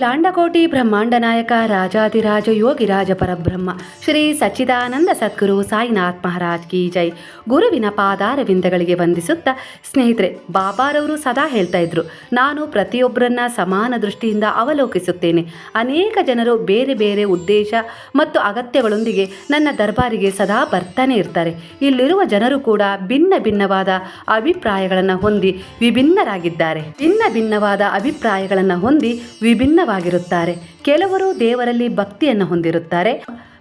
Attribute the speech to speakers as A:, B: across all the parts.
A: ಲಾಂಡಕೋಟಿ ಬ್ರಹ್ಮಾಂಡ ನಾಯಕ, ರಾಜಾಧಿರಾಜ ಯೋಗಿರಾಜ ಪರಬ್ರಹ್ಮ, ಶ್ರೀ ಸಚ್ಚಿದಾನಂದ ಸದ್ಗುರು ಸಾಯಿನಾಥ್ ಮಹಾರಾಜ್ ಕಿ ಜೈ. ಗುರುವಿನ ಪಾದಾರವಿಂದಗಳಿಗೆ ವಂದಿಸುತ್ತಾ ಸ್ನೇಹಿತರೆ, ಬಾಬಾರವರು ಸದಾ ಹೇಳ್ತಾ ಇದ್ರು, ನಾನು ಪ್ರತಿಯೊಬ್ಬರನ್ನ ಸಮಾನ ದೃಷ್ಟಿಯಿಂದ ಅವಲೋಕಿಸುತ್ತೇನೆ. ಅನೇಕ ಜನರು ಬೇರೆ ಬೇರೆ ಉದ್ದೇಶ ಮತ್ತು ಅಗತ್ಯಗಳೊಂದಿಗೆ ನನ್ನ ದರ್ಬಾರಿಗೆ ಸದಾ ಬರ್ತಾನೆ ಇರ್ತಾರೆ. ಇಲ್ಲಿರುವ ಜನರು ಕೂಡ ಭಿನ್ನ ಭಿನ್ನವಾದ ಅಭಿಪ್ರಾಯಗಳನ್ನು ಹೊಂದಿ ವಿಭಿನ್ನರಾಗಿದ್ದಾರೆ. ಭಿನ್ನ ಭಿನ್ನವಾದ ಅಭಿಪ್ರಾಯಗಳನ್ನು ಹೊಂದಿ ವಿಭಿನ್ನವಾಗಿರುತ್ತಾರೆ ಕೆಲವರು ದೇವರಲ್ಲಿ ಭಕ್ತಿಯನ್ನು ಹೊಂದಿರುತ್ತಾರೆ.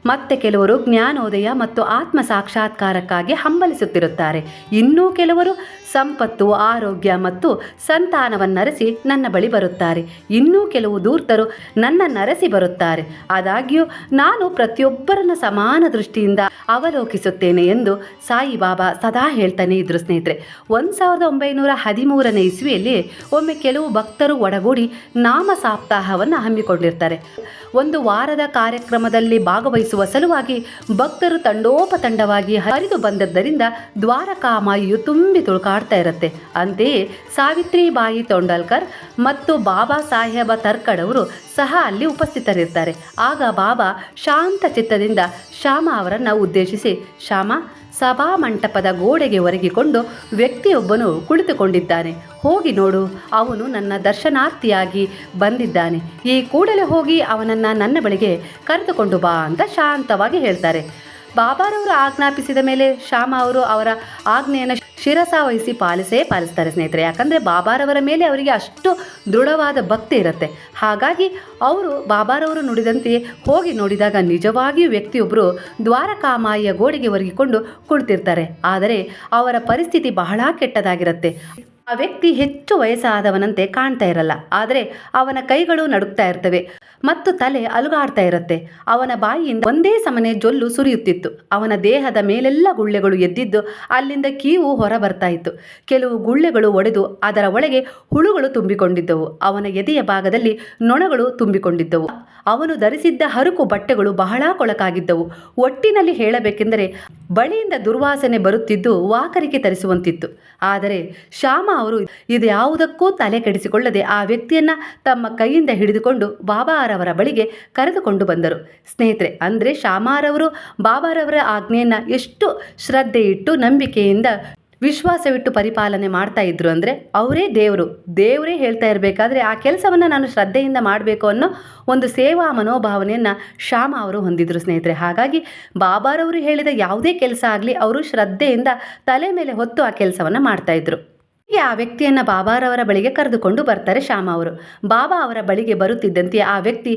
A: ಮತ್ತೆ ಕೆಲವರು ಜ್ಞಾನೋದಯ ಮತ್ತು ಆತ್ಮ ಸಾಕ್ಷಾತ್ಕಾರಕ್ಕಾಗಿ ಹಂಬಲಿಸುತ್ತಿರುತ್ತಾರೆ. ಇನ್ನೂ ಕೆಲವರು ಸಂಪತ್ತು, ಆರೋಗ್ಯ ಮತ್ತು ಸಂತಾನವನ್ನರಸಿ ನನ್ನ ಬಳಿ ಬರುತ್ತಾರೆ. ಇನ್ನೂ ಕೆಲವು ದೂರ್ತರು ನನ್ನ ನರಸಿ ಬರುತ್ತಾರೆ. ಆದಾಗ್ಯೂ ನಾನು ಪ್ರತಿಯೊಬ್ಬರನ್ನ ಸಮಾನ ದೃಷ್ಟಿಯಿಂದ ಅವಲೋಕಿಸುತ್ತೇನೆ ಎಂದು ಸಾಯಿಬಾಬಾ ಸದಾ ಹೇಳ್ತಾನೆ ಇದ್ರು ಸ್ನೇಹಿತರೆ. ಒಂದು ಸಾವಿರದ ಒಂಬೈನೂರ ಹದಿಮೂರನೇ ಇಸ್ವಿಯಲ್ಲಿ ಒಮ್ಮೆ ಕೆಲವು ಭಕ್ತರು ಒಡಗೂಡಿ ನಾಮ ಸಾಪ್ತಾಹವನ್ನು ಹಮ್ಮಿಕೊಂಡಿರ್ತಾರೆ. ಒಂದು ವಾರದ ಕಾರ್ಯಕ್ರಮದಲ್ಲಿ ಭಾಗವಹಿಸುವ ಸಲುವಾಗಿ ಭಕ್ತರು ತಂಡೋಪತಂಡವಾಗಿ ಹರಿದು ಬಂದದ್ದರಿಂದ ದ್ವಾರಕಾಮಾಯಿಯು ತುಂಬಿ ತುಳುಕಾಡ್ತಾ ಇರುತ್ತೆ. ಅಂತೆಯೇ ಸಾವಿತ್ರಿಬಾಯಿ ತೊಂಡಲ್ಕರ್ ಮತ್ತು ಬಾಬಾ ಸಾಹೇಬ ತರ್ಕಡವರು ಸಹ ಅಲ್ಲಿ ಉಪಸ್ಥಿತರಿರ್ತಾರೆ. ಆಗ ಬಾಬಾ ಶಾಂತ ಚಿತ್ತದಿಂದ ಶ್ಯಾಮ ಅವರನ್ನು ಉದ್ದೇಶಿಸಿ, ಶ್ಯಾಮ ಸಭಾ ಮಂಟಪದ ಗೋಡೆಗೆ ಒರಗಿಕೊಂಡು ವ್ಯಕ್ತಿಯೊಬ್ಬನು ಕುಳಿತುಕೊಂಡಿದ್ದಾನೆ. ಹೋಗಿ ನೋಡು, ಅವನು ನನ್ನ ದರ್ಶನಾರ್ಥಿಯಾಗಿ ಬಂದಿದ್ದಾನೆ. ಈ ಕೂಡಲೇ ಹೋಗಿ ಅವನನ್ನು ನನ್ನ ಬಳಿಗೆ ಕರೆದುಕೊಂಡು ಬಾ ಅಂತ ಶಾಂತವಾಗಿ ಹೇಳ್ತಾರೆ. ಬಾಬಾರವರು ಆಜ್ಞಾಪಿಸಿದ ಮೇಲೆ ಶ್ಯಾಮ ಅವರು ಅವರ ಆಜ್ಞೆಯನ್ನು ಶಿರಸಾವಹಿಸಿ ಪಾಲಿಸೇ ಪಾಲಿಸ್ತಾರೆ ಸ್ನೇಹಿತರೆ. ಯಾಕಂದರೆ ಬಾಬಾರವರ ಮೇಲೆ ಅವರಿಗೆ ಅಷ್ಟು ದೃಢವಾದ ಭಕ್ತಿ ಇರುತ್ತೆ. ಹಾಗಾಗಿ ಅವರು ಬಾಬಾರವರು ನುಡಿದಂತೆಯೇ ಹೋಗಿ ನೋಡಿದಾಗ ನಿಜವಾಗಿಯೂ ವ್ಯಕ್ತಿಯೊಬ್ಬರು ದ್ವಾರಕಾಮಾಯಿಯ ಗೋಡೆಗೆ ಒರಗಿಕೊಂಡು ಕುಳಿತಿರ್ತಾರೆ. ಆದರೆ ಅವರ ಪರಿಸ್ಥಿತಿ ಬಹಳ ಕೆಟ್ಟದಾಗಿರುತ್ತೆ. ಆ ವ್ಯಕ್ತಿ ಹೆಚ್ಚು ವಯಸ್ಸಾದವನಂತೆ ಕಾಣ್ತಾ ಇರಲ್ಲ. ಆದರೆ ಅವನ ಕೈಗಳು ನಡುಕ್ತಾ ಇರ್ತವೆ ಮತ್ತು ತಲೆ ಅಲುಗಾಡ್ತಾ ಇರುತ್ತೆ. ಅವನ ಬಾಯಿಯಿಂದ ಒಂದೇ ಸಮನೆ ಜೊಲ್ಲು ಸುರಿಯುತ್ತಿತ್ತು. ಅವನ ದೇಹದ ಮೇಲೆಲ್ಲ ಗುಳ್ಳೆಗಳು ಎದ್ದಿದ್ದು ಅಲ್ಲಿಂದ ಕೀವು ಹೊರ ಬರ್ತಾ ಇತ್ತು. ಕೆಲವು ಗುಳ್ಳೆಗಳು ಒಡೆದು ಅದರ ಒಳಗೆ ಹುಳುಗಳು ತುಂಬಿಕೊಂಡಿದ್ದವು. ಅವನ ಎದೆಯ ಭಾಗದಲ್ಲಿ ನೊಣಗಳು ತುಂಬಿಕೊಂಡಿದ್ದವು. ಅವನು ಧರಿಸಿದ್ದ ಹರುಕು ಬಟ್ಟೆಗಳು ಬಹಳ ಕೊಳಕಾಗಿದ್ದವು. ಒಟ್ಟಿನಲ್ಲಿ ಹೇಳಬೇಕೆಂದರೆ ಬಳಿಯಿಂದ ದುರ್ವಾಸನೆ ಬರುತ್ತಿದ್ದು ವಾಕರಿಕೆ ತರಿಸುವಂತಿತ್ತು. ಆದರೆ ಶ್ಯಾಮ ಅವರು ಇದು ಯಾವುದಕ್ಕೂ ತಲೆ ಕೆಡಿಸಿಕೊಳ್ಳದೆ ಆ ವ್ಯಕ್ತಿಯನ್ನ ತಮ್ಮ ಕೈಯಿಂದ ಹಿಡಿದುಕೊಂಡು ಬಾಬಾರವರ ಬಳಿಗೆ ಕರೆದುಕೊಂಡು ಬಂದರು. ಸ್ನೇಹಿತರೆ, ಅಂದರೆ ಶ್ಯಾಮಾರವರು ಬಾಬಾರವರ ಆಜ್ಞೆಯನ್ನ ಎಷ್ಟು ಶ್ರದ್ಧೆ ಇಟ್ಟು ನಂಬಿಕೆಯಿಂದ ವಿಶ್ವಾಸವಿಟ್ಟು ಪರಿಪಾಲನೆ ಮಾಡ್ತಾ ಇದ್ರು ಅಂದರೆ ಅವರೇ ದೇವರು. ದೇವರೇ ಹೇಳ್ತಾ ಇರಬೇಕಾದ್ರೆ ಆ ಕೆಲಸವನ್ನು ನಾನು ಶ್ರದ್ಧೆಯಿಂದ ಮಾಡಬೇಕು ಅನ್ನೋ ಒಂದು ಸೇವಾ ಮನೋಭಾವನೆಯನ್ನು ಶ್ಯಾಮ ಅವರು ಹೊಂದಿದ್ರು ಸ್ನೇಹಿತರೆ. ಹಾಗಾಗಿ ಬಾಬಾರವರು ಹೇಳಿದ ಯಾವುದೇ ಕೆಲಸ ಆಗಲಿ, ಅವರು ಶ್ರದ್ಧೆಯಿಂದ ತಲೆ ಮೇಲೆ ಹೊತ್ತು ಆ ಕೆಲಸವನ್ನು ಮಾಡ್ತಾ ಇದ್ರು. ಹೀಗೆ ಆ ವ್ಯಕ್ತಿಯನ್ನು ಬಾಬಾರವರ ಬಳಿಗೆ ಕರೆದುಕೊಂಡು ಬರ್ತಾರೆ ಶ್ಯಾಮ ಅವರು. ಬಾಬಾ ಅವರ ಬಳಿಗೆ ಬರುತ್ತಿದ್ದಂತೆ ಆ ವ್ಯಕ್ತಿ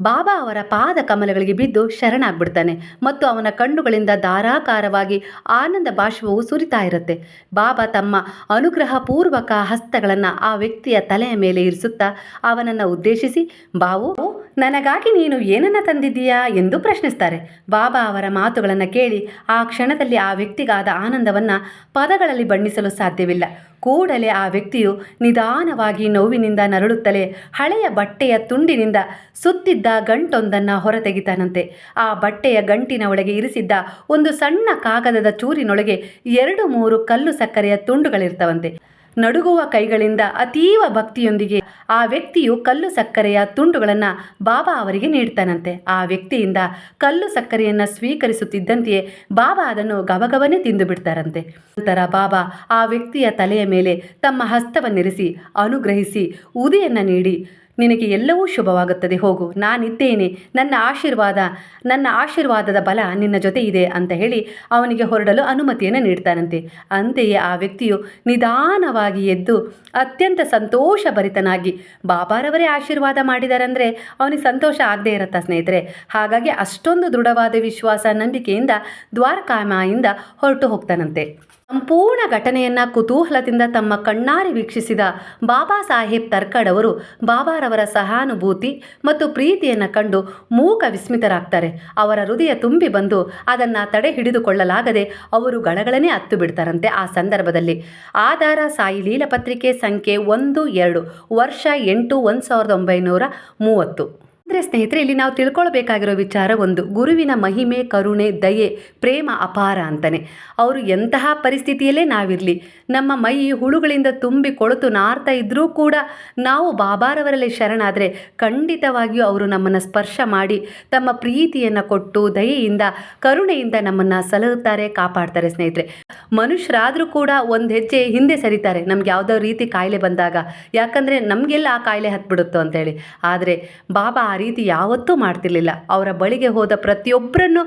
A: ಬಾಬಾ ಅವರ ಪಾದ ಕಮಲಗಳಿಗೆ ಬಿದ್ದು ಶರಣಾಗ್ಬಿಡ್ತಾನೆ ಮತ್ತು ಅವನ ಕಣ್ಣುಗಳಿಂದ ಧಾರಾಕಾರವಾಗಿ ಆನಂದ ಬಾಷ್ಪವು ಸುರಿತಾ ಇರುತ್ತೆ. ಬಾಬಾ ತಮ್ಮ ಅನುಗ್ರಹ ಪೂರ್ವಕ ಹಸ್ತಗಳನ್ನು ಆ ವ್ಯಕ್ತಿಯ ತಲೆಯ ಮೇಲೆ ಇರಿಸುತ್ತಾ ಅವನನ್ನು ಉದ್ದೇಶಿಸಿ, ಬಾವು ನನಗಾಗಿ ನೀನು ಏನನ್ನ ತಂದಿದ್ದೀಯಾ ಎಂದು ಪ್ರಶ್ನಿಸ್ತಾರೆ. ಬಾಬಾ ಅವರ ಮಾತುಗಳನ್ನು ಕೇಳಿ ಆ ಕ್ಷಣದಲ್ಲಿ ಆ ವ್ಯಕ್ತಿಗಾದ ಆನಂದವನ್ನು ಪದಗಳಲ್ಲಿ ಬಣ್ಣಿಸಲು ಸಾಧ್ಯವಿಲ್ಲ. ಕೂಡಲೇ ಆ ವ್ಯಕ್ತಿಯು ನಿಧಾನವಾಗಿ ನೋವಿನಿಂದ ನರಳುತ್ತಲೇ ಹಳೆಯ ಬಟ್ಟೆಯ ತುಂಡಿನಿಂದ ಸುತ್ತಿದ್ದ ಗಂಟೊಂದನ್ನು ಹೊರತೆಗಿತಾನಂತೆ. ಆ ಬಟ್ಟೆಯ ಗಂಟಿನ ಒಳಗೆ ಇರಿಸಿದ್ದ ಒಂದು ಸಣ್ಣ ಕಾಗದದ ಚೂರಿನೊಳಗೆ ಎರಡು ಮೂರು ಕಲ್ಲು ಸಕ್ಕರೆಯ ತುಂಡುಗಳಿರ್ತವಂತೆ. ನಡುಗುವ ಕೈಗಳಿಂದ ಅತೀವ ಭಕ್ತಿಯೊಂದಿಗೆ ಆ ವ್ಯಕ್ತಿಯು ಕಲ್ಲು ಸಕ್ಕರೆಯ ತುಂಡುಗಳನ್ನು ಬಾಬಾ ಅವರಿಗೆ ನೀಡ್ತಾನಂತೆ. ಆ ವ್ಯಕ್ತಿಯಿಂದ ಕಲ್ಲು ಸಕ್ಕರೆಯನ್ನು ಸ್ವೀಕರಿಸುತ್ತಿದ್ದಂತೆಯೇ ಬಾಬಾ ಅದನ್ನು ಗಬಗಬನೆ ತಿಂದು ಬಿಡ್ತಾರಂತೆ. ನಂತರ ಬಾಬಾ ಆ ವ್ಯಕ್ತಿಯ ತಲೆಯ ಮೇಲೆ ತಮ್ಮ ಹಸ್ತವನ್ನಿರಿಸಿ, ಅನುಗ್ರಹಿಸಿ, ಉದಿಯನ್ನು ನೀಡಿ ನಿನಗೆ ಎಲ್ಲವೂ ಶುಭವಾಗುತ್ತದೆ, ಹೋಗು. ನಾನಿದ್ದೇನೆ. ನನ್ನ ಆಶೀರ್ವಾದ, ನನ್ನ ಆಶೀರ್ವಾದದ ಬಲ ನಿನ್ನ ಜೊತೆ ಇದೆ ಅಂತ ಹೇಳಿ ಅವನಿಗೆ ಹೊರಡಲು ಅನುಮತಿಯನ್ನು ನೀಡ್ತಾನಂತೆ. ಅಂತೆಯೇ ಆ ವ್ಯಕ್ತಿಯು ನಿಧಾನವಾಗಿ ಎದ್ದು ಅತ್ಯಂತ ಸಂತೋಷಭರಿತನಾಗಿ ಬಾಬಾರವರೇ ಆಶೀರ್ವಾದ ಮಾಡಿದಾರಂದರೆ ಅವನಿಗೆ ಸಂತೋಷ ಆಗದೇ ಇರುತ್ತಾ ಸ್ನೇಹಿತರೆ? ಹಾಗಾಗಿ ಅಷ್ಟೊಂದು ದೃಢವಾದ ವಿಶ್ವಾಸ ನಂಬಿಕೆಯಿಂದ ದ್ವಾರಕಾಮಾಯಿಂದ ಹೊರಟು ಹೋಗ್ತಾನಂತೆ. ಸಂಪೂರ್ಣ ಘಟನೆಯನ್ನ ಕುತೂಹಲದಿಂದ ತಮ್ಮ ಕಣ್ಣಾರಿ ವೀಕ್ಷಿಸಿದ ಬಾಬಾ ಸಾಹೇಬ್ ತರ್ಕಡ್ ಅವರು ಬಾಬಾರವರ ಸಹಾನುಭೂತಿ ಮತ್ತು ಪ್ರೀತಿಯನ್ನು ಕಂಡು ಮೂಕ ವಿಸ್ಮಿತರಾಗ್ತಾರೆ. ಅವರ ಹೃದಯ ತುಂಬಿ ಬಂದು ಅದನ್ನು ತಡೆ ಹಿಡಿದುಕೊಳ್ಳಲಾಗದೆ ಅವರು ಗಳಗಳನೆ ಹತ್ತು ಬಿಡ್ತಾರಂತೆ ಆ ಸಂದರ್ಭದಲ್ಲಿ. ಆಧಾರ ಸಾಯಿ ಲೀಲಾ ಪತ್ರಿಕೆ ಸಂಖ್ಯೆ ಒಂದು ಎರಡು, ವರ್ಷ ಎಂಟು, ಒಂದು ಸಾವಿರದ ಒಂಬೈನೂರ ಮೂವತ್ತು. ಸ್ನೇಹಿತರೆ ಇಲ್ಲಿ ನಾವು ತಿಳ್ಕೊಳ್ಬೇಕಾಗಿರೋ ವಿಚಾರ ಒಂದು. ಗುರುವಿನ ಮಹಿಮೆ, ಕರುಣೆ, ದಯೆ, ಪ್ರೇಮ ಅಪಾರ ಅಂತಾನೆ. ಅವರು ಎಂತಹ ಪರಿಸ್ಥಿತಿಯಲ್ಲೇ ನಾವಿರಲಿ. ನಮ್ಮ ಮೈ ಹುಳುಗಳಿಂದ ತುಂಬಿ ಕೊಳತು ನಾರ್ತಾ ಇದ್ದರೂ ಕೂಡ ನಾವು ಬಾಬಾರವರಲ್ಲಿ ಶರಣಾದರೆ ಖಂಡಿತವಾಗಿಯೂ ಅವರು ನಮ್ಮನ್ನು ಸ್ಪರ್ಶ ಮಾಡಿ ತಮ್ಮ ಪ್ರೀತಿಯನ್ನು ಕೊಟ್ಟು ದಯೆಯಿಂದ, ಕರುಣೆಯಿಂದ ನಮ್ಮನ್ನು ಸಲಹುತ್ತಾರೆ, ಕಾಪಾಡ್ತಾರೆ ಸ್ನೇಹಿತರೆ. ಮನುಷ್ಯರಾದರೂ ಕೂಡ ಒಂದು ಹೆಜ್ಜೆ ಹಿಂದೆ ಸರಿತಾರೆ. ನಮ್ಗೆ ಯಾವುದೋ ರೀತಿ ಕಾಯಿಲೆ ಬಂದಾಗ. ಯಾಕಂದರೆ ನಮಗೆಲ್ಲ ಆ ಕಾಯಿಲೆ ಹತ್ಬಿಡುತ್ತೋ ಅಂತೇಳಿ. ಆದರೆ ಬಾಬಾ ರೀತಿ ಯಾವತ್ತೂ ಮಾಡ್ತಿರ್ಲಿಲ್ಲ. ಅವರ ಬಳಿಗೆ ಹೋದ ಪ್ರತಿಯೊಬ್ಬರನ್ನು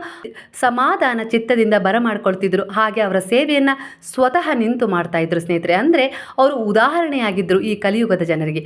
A: ಸಮಾಧಾನ ಚಿತ್ತದಿಂದ ಬರಮಾಡ್ಕೊಳ್ತಿದ್ರು. ಹಾಗೆ ಅವರ ಸೇವೆಯನ್ನು ಸ್ವತಃ ನಿಂತು ಮಾಡ್ತಾ ಇದ್ರು ಸ್ನೇಹಿತರೆ. ಅಂದರೆ ಅವರು ಉದಾಹರಣೆಯಾಗಿದ್ದರು ಈ ಕಲಿಯುಗದ ಜನರಿಗೆ.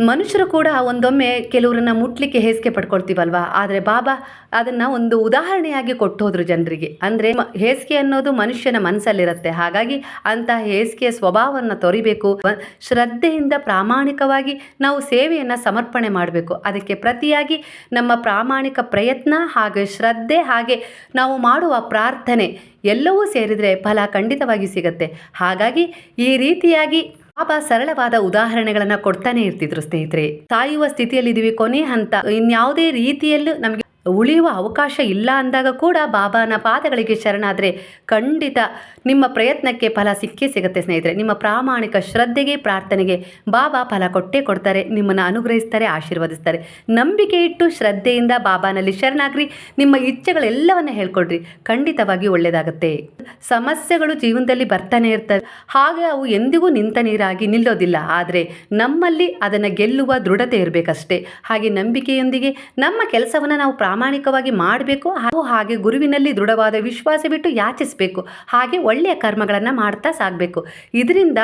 A: ಮನುಷ್ಯರು ಕೂಡ ಒಂದೊಮ್ಮೆ ಕೆಲವರನ್ನ ಮುಟ್ಲಿಕ್ಕೆ ಹೇಸಿಗೆ ಪಡ್ಕೊಳ್ತೀವಲ್ವಾ? ಆದರೆ ಬಾಬಾ ಅದನ್ನು ಒಂದು ಉದಾಹರಣೆಯಾಗಿ ಕೊಟ್ಟೋದ್ರು ಜನರಿಗೆ. ಅಂದರೆ ಹೇಸಿಗೆ ಅನ್ನೋದು ಮನುಷ್ಯನ ಮನಸ್ಸಲ್ಲಿರುತ್ತೆ ಹಾಗಾಗಿ ಅಂತಹ ಹೇಸಿಗೆಯ ಸ್ವಭಾವವನ್ನು ತೊರಿಬೇಕು. ಶ್ರದ್ಧೆಯಿಂದ ಪ್ರಾಮಾಣಿಕವಾಗಿ ನಾವು ಸೇವೆಯನ್ನು ಸಮರ್ಪಣೆ ಮಾಡಬೇಕು. ಅದಕ್ಕೆ ಪ್ರತಿಯಾಗಿ ನಮ್ಮ ಪ್ರಾಮಾಣಿಕ ಪ್ರಯತ್ನ ಹಾಗೆ ಶ್ರದ್ಧೆ ಹಾಗೆ ನಾವು ಮಾಡುವ ಪ್ರಾರ್ಥನೆ ಎಲ್ಲವೂ ಸೇರಿದರೆ ಫಲ ಖಂಡಿತವಾಗಿ ಸಿಗತ್ತೆ. ಹಾಗಾಗಿ ಈ ರೀತಿಯಾಗಿ ಬಾಬಾ ಸರಳವಾದ ಉದಾಹರಣೆಗಳನ್ನ ಕೊಡ್ತಾನೆ ಇರ್ತಿದ್ರು ಸ್ನೇಹಿತರೆ. ಸಾಯುವ ಸ್ಥಿತಿಯಲ್ಲಿದ್ದೀವಿ ಕೊನೆ ಹಂತ. ಇನ್ಯಾವುದೇ ರೀತಿಯಲ್ಲೂ ನಮಗೆ ಉಳಿಯುವ ಅವಕಾಶ ಇಲ್ಲ ಅಂದಾಗ ಕೂಡ ಬಾಬಾನ ಪಾದಗಳಿಗೆ ಶರಣಾದರೆ ಖಂಡಿತ ನಿಮ್ಮ ಪ್ರಯತ್ನಕ್ಕೆ ಫಲ ಸಿಕ್ಕೇ ಸಿಗುತ್ತೆ ಸ್ನೇಹಿತರೆ. ನಿಮ್ಮ ಪ್ರಾಮಾಣಿಕ ಶ್ರದ್ಧೆಗೆ, ಪ್ರಾರ್ಥನೆಗೆ ಬಾಬಾ ಫಲ ಕೊಟ್ಟೇ ಕೊಡ್ತಾರೆ, ನಿಮ್ಮನ್ನು ಅನುಗ್ರಹಿಸ್ತಾರೆ, ಆಶೀರ್ವದಿಸ್ತಾರೆ. ನಂಬಿಕೆ ಇಟ್ಟು ಶ್ರದ್ಧೆಯಿಂದ ಬಾಬಾನಲ್ಲಿ ಶರಣಾಗ್ರಿ. ನಿಮ್ಮ ಇಚ್ಛೆಗಳೆಲ್ಲವನ್ನ ಹೇಳ್ಕೊಡ್ರಿ. ಖಂಡಿತವಾಗಿ ಒಳ್ಳೆಯದಾಗುತ್ತೆ ಸಮಸ್ಯೆಗಳು ಜೀವನದಲ್ಲಿ ಬರ್ತಾನೆ ಇರ್ತವೆ. ಹಾಗೆ ಅವು ಎಂದಿಗೂ ನಿಂತ ನೀರಾಗಿ ನಿಲ್ಲೋದಿಲ್ಲ. ಆದರೆ ನಮ್ಮಲ್ಲಿ ಅದನ್ನು ಗೆಲ್ಲುವ ದೃಢತೆ ಇರಬೇಕಷ್ಟೇ. ಹಾಗೆ ನಂಬಿಕೆಯೊಂದಿಗೆ ನಮ್ಮ ಕೆಲಸವನ್ನು ನಾವು ಪ್ರಾಮಾಣಿಕವಾಗಿ ಮಾಡಬೇಕು ಹಾಗೂ ಹಾಗೆ ಗುರುವಿನಲ್ಲಿ ದೃಢವಾದ ವಿಶ್ವಾಸವಿಟ್ಟು ಯಾಚಿಸಬೇಕು. ಹಾಗೆ ಒಳ್ಳೆಯ ಕರ್ಮಗಳನ್ನು ಮಾಡ್ತಾ ಸಾಗಬೇಕು. ಇದರಿಂದ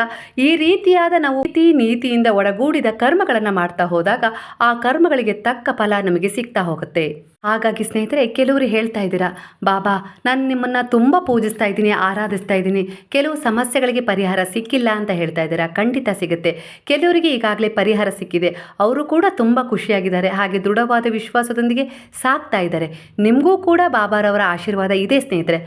A: ಈ ರೀತಿಯಾದ ನಾವು ನೀತಿ ನೀತಿಯಿಂದ ಒಡಗೂಡಿದ ಕರ್ಮಗಳನ್ನು ಮಾಡ್ತಾ ಹೋದಾಗ ಆ ಕರ್ಮಗಳಿಗೆ ತಕ್ಕ ಫಲ ನಮಗೆ ಸಿಗ್ತಾ ಹೋಗುತ್ತೆ. ಹಾಗಾಗಿ ಸ್ನೇಹಿತರೆ, ಕೆಲವರು ಹೇಳ್ತಾ ಇದ್ದೀರಾ, ಬಾಬಾ, ನಾನು ನಿಮ್ಮನ್ನು ತುಂಬ ಪೂಜಿಸ್ತಾ ಇದ್ದೀನಿ, ಆರಾಧಿಸ್ತಾ ಇದ್ದೀನಿ. ಕೆಲವು ಸಮಸ್ಯೆಗಳಿಗೆ ಪರಿಹಾರ ಸಿಕ್ಕಿಲ್ಲ ಅಂತ ಹೇಳ್ತಾ ಇದ್ದೀರಾ, ಖಂಡಿತ ಸಿಗುತ್ತೆ. ಕೆಲವರಿಗೆ ಈಗಾಗಲೇ ಪರಿಹಾರ ಸಿಕ್ಕಿದೆ. ಅವರು ಕೂಡ ತುಂಬ ಖುಷಿಯಾಗಿದ್ದಾರೆ, ಹಾಗೆ ದೃಢವಾದ ವಿಶ್ವಾಸದೊಂದಿಗೆ ಸಾಕ್ತಾ ಇದ್ದಾರೆ. ನಿಮಗೂ ಕೂಡ ಬಾಬಾರವರ ಆಶೀರ್ವಾದ ಇದೆ ಸ್ನೇಹಿತರೆ.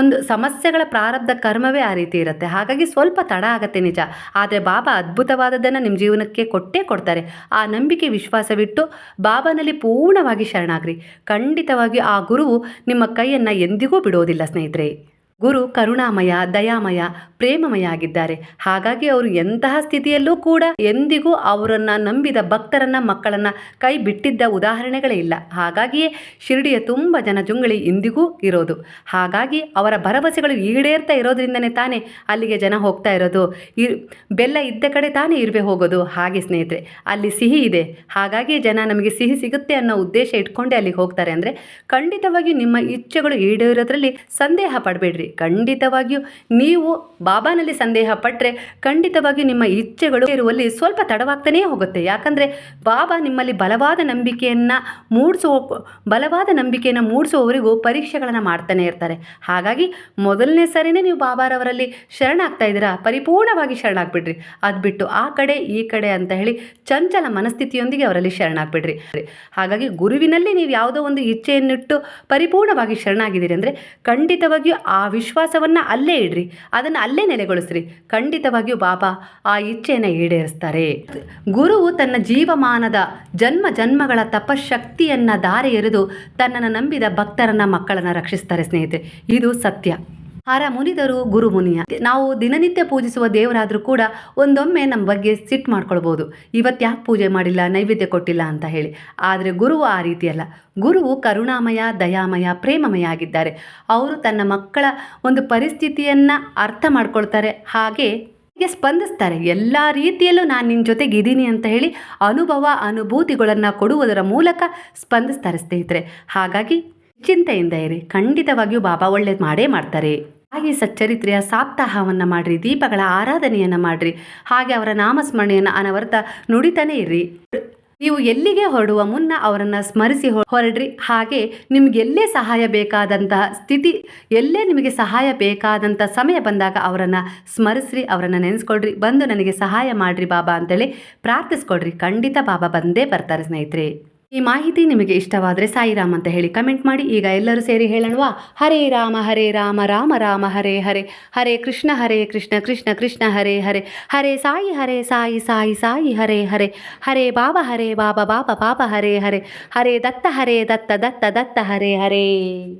A: ಒಂದು ಸಮಸ್ಯೆಗಳ ಪ್ರಾರಬ್ಧ ಕರ್ಮವೇ ಆ ರೀತಿ ಇರುತ್ತೆ. ಹಾಗಾಗಿ ಸ್ವಲ್ಪ ತಡ ಆಗುತ್ತೆ ನಿಜ. ಆದರೆ ಬಾಬಾ ಅದ್ಭುತವಾದದ್ದನ್ನು ನಿಮ್ಮ ಜೀವನಕ್ಕೆ ಕೊಟ್ಟೇ ಕೊಡ್ತಾರೆ. ಆ ನಂಬಿಕೆ, ವಿಶ್ವಾಸವಿಟ್ಟು ಬಾಬಾನಲ್ಲಿ ಪೂರ್ಣವಾಗಿ ಶರಣಾಗ್ರಿ. ಖಂಡಿತವಾಗಿ ಆ ಗುರುವು ನಿಮ್ಮ ಕೈಯನ್ನು ಎಂದಿಗೂ ಬಿಡೋದಿಲ್ಲ ಸ್ನೇಹಿತರೆ. ಗುರು ಕರುಣಾಮಯ, ದಯಾಮಯ ಪ್ರೇಮಮಯ ಆಗಿದ್ದಾರೆ ಹಾಗಾಗಿ ಅವರು ಎಂತಹ ಸ್ಥಿತಿಯಲ್ಲೂ ಕೂಡ ಎಂದಿಗೂ ಅವರನ್ನು ನಂಬಿದ ಭಕ್ತರನ್ನ, ಮಕ್ಕಳನ್ನ ಕೈ ಬಿಟ್ಟಿದ್ದ ಉದಾಹರಣೆಗಳೇ ಇಲ್ಲ. ಹಾಗಾಗಿಯೇ ಶಿರಡಿಯ ತುಂಬ ಜನ ಜುಂಗಳಿ ಇಂದಿಗೂ ಇರೋದು. ಹಾಗಾಗಿ ಅವರ ಭರವಸೆಗಳು ಈಡೇರ್ತಾ ಇರೋದ್ರಿಂದನೇ ತಾನೇ ಅಲ್ಲಿಗೆ ಜನ ಹೋಗ್ತಾ ಇರೋದು. ಇರ್ ಬೆಲ್ಲ ಇದ್ದ ಕಡೆ ತಾನೇ ಇರುವೆ ಹೋಗೋದು. ಹಾಗೆ ಸ್ನೇಹಿತರೆ, ಅಲ್ಲಿ ಸಿಹಿ ಇದೆ. ಹಾಗಾಗಿ ಜನ ನಮಗೆ ಸಿಹಿ ಸಿಗುತ್ತೆ ಅನ್ನೋ ಉದ್ದೇಶ ಇಟ್ಕೊಂಡೇ ಅಲ್ಲಿಗೆ ಹೋಗ್ತಾರೆ. ಅಂದರೆ ಖಂಡಿತವಾಗಿ ನಿಮ್ಮ ಇಚ್ಛೆಗಳು ಈಡೇರೋದ್ರಲ್ಲಿ ಸಂದೇಹ ಪಡಬೇಡ್ರಿ. ಖಂಡಿತವಾಗಿಯೂ ನೀವು ಬಾಬಾನಲ್ಲಿ ಸಂದೇಹ ಪಟ್ಟರೆ ಖಂಡಿತವಾಗಿಯೂ ನಿಮ್ಮ ಇಚ್ಛೆಗಳು ಇರುವಲ್ಲಿ ಸ್ವಲ್ಪ ತಡವಾಗ್ತಾನೇ ಹೋಗುತ್ತೆ. ಯಾಕಂದರೆ ಬಾಬಾ ನಿಮ್ಮಲ್ಲಿ ಬಲವಾದ ನಂಬಿಕೆಯನ್ನು ಮೂಡಿಸುವ ಬಲವಾದ ನಂಬಿಕೆಯನ್ನು ಮೂಡಿಸುವವರಿಗೂ ಪರೀಕ್ಷೆಗಳನ್ನು ಮಾಡ್ತಾನೆ ಇರ್ತಾರೆ. ಹಾಗಾಗಿ ಮೊದಲನೇ ಸರಿನೇ ನೀವು ಬಾಬಾರವರಲ್ಲಿ ಶರಣಾಗ್ತಾ ಇದ್ದೀರಾ? ಪರಿಪೂರ್ಣವಾಗಿ ಶರಣಾಗ್ಬಿಡ್ರಿ. ಅದು ಬಿಟ್ಟು ಆ ಕಡೆ, ಈ ಕಡೆ ಅಂತ ಹೇಳಿ ಚಂಚಲ ಮನಸ್ಥಿತಿಯೊಂದಿಗೆ ಅವರಲ್ಲಿ ಶರಣಾಗ್ಬಿಡ್ರಿ. ಹಾಗಾಗಿ ಗುರುವಿನಲ್ಲಿ ನೀವು ಯಾವುದೋ ಒಂದು ಇಚ್ಛೆಯನ್ನಿಟ್ಟು ಪರಿಪೂರ್ಣವಾಗಿ ಶರಣಾಗಿದ್ದೀರಿ ಅಂದರೆ ಖಂಡಿತವಾಗಿಯೂ ಆ ವಿಶ್ವಾಸವನ್ನು ಅಲ್ಲೇ ಇಡ್ರಿ, ಅದನ್ನು ಅಲ್ಲೇ ನೆಲೆಗೊಳಿಸ್ರಿ. ಖಂಡಿತವಾಗಿಯೂ ಬಾಬಾ, ಆ ಇಚ್ಛೆಯನ್ನು ಈಡೇರಿಸ್ತಾರೆ. ಗುರುವು ತನ್ನ ಜೀವಮಾನದ ಜನ್ಮ ಜನ್ಮಗಳ ತಪಶಕ್ತಿಯನ್ನು ದಾರಿ ಎರೆದು ತನ್ನನ್ನು ನಂಬಿದ ಭಕ್ತರನ್ನ ಮಕ್ಕಳನ್ನು ರಕ್ಷಿಸ್ತಾರೆ ಸ್ನೇಹಿತರೆ. ಇದು ಸತ್ಯ. ಹರ ಮುನಿದರು ಗುರು ಮುನಿಯ. ನಾವು ದಿನನಿತ್ಯ ಪೂಜಿಸುವ ದೇವರಾದರೂ ಕೂಡ ಒಂದೊಮ್ಮೆ ನಮ್ಮ ಬಗ್ಗೆ ಸಿಟ್ಟು ಮಾಡ್ಕೊಳ್ಬೋದು. ಇವತ್ತು ಯಾಕೆ ಪೂಜೆ ಮಾಡಿಲ್ಲ, ನೈವೇದ್ಯ ಕೊಟ್ಟಿಲ್ಲ ಅಂತ ಹೇಳಿ. ಆದರೆ ಗುರು ಆ ರೀತಿಯಲ್ಲ. ಗುರುವು ಕರುಣಾಮಯ, ದಯಾಮಯ, ಪ್ರೇಮಮಯ ಆಗಿದ್ದಾರೆ. ಅವರು ತನ್ನ ಮಕ್ಕಳ ಒಂದು ಪರಿಸ್ಥಿತಿಯನ್ನು ಅರ್ಥ ಮಾಡ್ಕೊಳ್ತಾರೆ. ಹಾಗೆ ಸ್ಪಂದಿಸ್ತಾರೆ. ಎಲ್ಲ ರೀತಿಯಲ್ಲೂ ನಾನು ನಿನ್ನ ಜೊತೆಗೆ ಇದ್ದೀನಿ ಅಂತ ಹೇಳಿ ಅನುಭವ, ಅನುಭೂತಿಗಳನ್ನು ಕೊಡುವುದರ ಮೂಲಕ ಸ್ಪಂದಿಸ್ತಾರೆ ಸ್ನೇಹಿತರೆ. ಹಾಗಾಗಿ ಚಿಂತೆಯಿಂದ ಇರಿ. ಖಂಡಿತವಾಗಿಯೂ ಬಾಬಾ ಒಳ್ಳೇದು ಮಾಡೇ ಮಾಡ್ತಾರೆ. ಹಾಗೆ ಸಚ್ಚರಿತ್ರೆಯ ಸಾಪ್ತಾಹವನ್ನು ಮಾಡಿರಿ, ದೀಪಗಳ ಆರಾಧನೆಯನ್ನು ಮಾಡಿರಿ, ಹಾಗೆ ಅವರ ನಾಮಸ್ಮರಣೆಯನ್ನು ಅನವರ್ತ ನುಡಿತಾನೆ ಇರ್ರಿ. ನೀವು ಎಲ್ಲಿಗೆ ಹೊರಡುವ ಮುನ್ನ ಅವರನ್ನು ಸ್ಮರಿಸಿ ಹೊರಡ್ರಿ. ಹಾಗೆ ನಿಮ್ಗೆ ಎಲ್ಲೇ ಸಹಾಯ ಬೇಕಾದಂತಹ ಸ್ಥಿತಿ, ಎಲ್ಲೇ ನಿಮಗೆ ಸಹಾಯ ಬೇಕಾದಂಥ ಸಮಯ ಬಂದಾಗ ಅವರನ್ನು ಸ್ಮರಿಸ್ರಿ, ಅವರನ್ನು ನೆನೆಸ್ಕೊಳ್ರಿ. ಬಂದು ನನಗೆ ಸಹಾಯ ಮಾಡಿರಿ ಬಾಬಾ ಅಂತೇಳಿ ಪ್ರಾರ್ಥಿಸ್ಕೊಡ್ರಿ ಖಂಡಿತ ಬಾಬಾ ಬಂದೇ ಬರ್ತಾರೆ ಸ್ನೇಹಿತರೆ. ಈ ಮಾಹಿತಿ ನಿಮಗೆ ಇಷ್ಟವಾದರೆ ಸಾಯಿರಾಮ್ ಅಂತ ಹೇಳಿ ಕಮೆಂಟ್ ಮಾಡಿ. ಈಗ ಎಲ್ಲರೂ ಸೇರಿ ಹೇಳೋಣವಾ? ಹರೇ ರಾಮ ಹರೇ ರಾಮ ರಾಮ ರಾಮ, ಹರೇ ಹರೇ. ಹರೇ ಕೃಷ್ಣ ಹರೇ ಕೃಷ್ಣ ಕೃಷ್ಣ ಕೃಷ್ಣ, ಹರೇ ಹರೇ. ಹರೇ ಸಾಯಿ ಹರೇ ಸಾಯಿ ಸಾಯಿ ಸಾಯಿ, ಹರೇ ಹರೇ. ಹರೇ ಬಾಬಾ ಹರೇ ಬಾಬಾ ಬಾಬಾ ಬಾಬಾ, ಹರೇ ಹರೇ. ಹರೇ ದತ್ತ ಹರೇ ದತ್ತ ದತ್ತ ದತ್ತ, ಹರೇ ಹರೇ.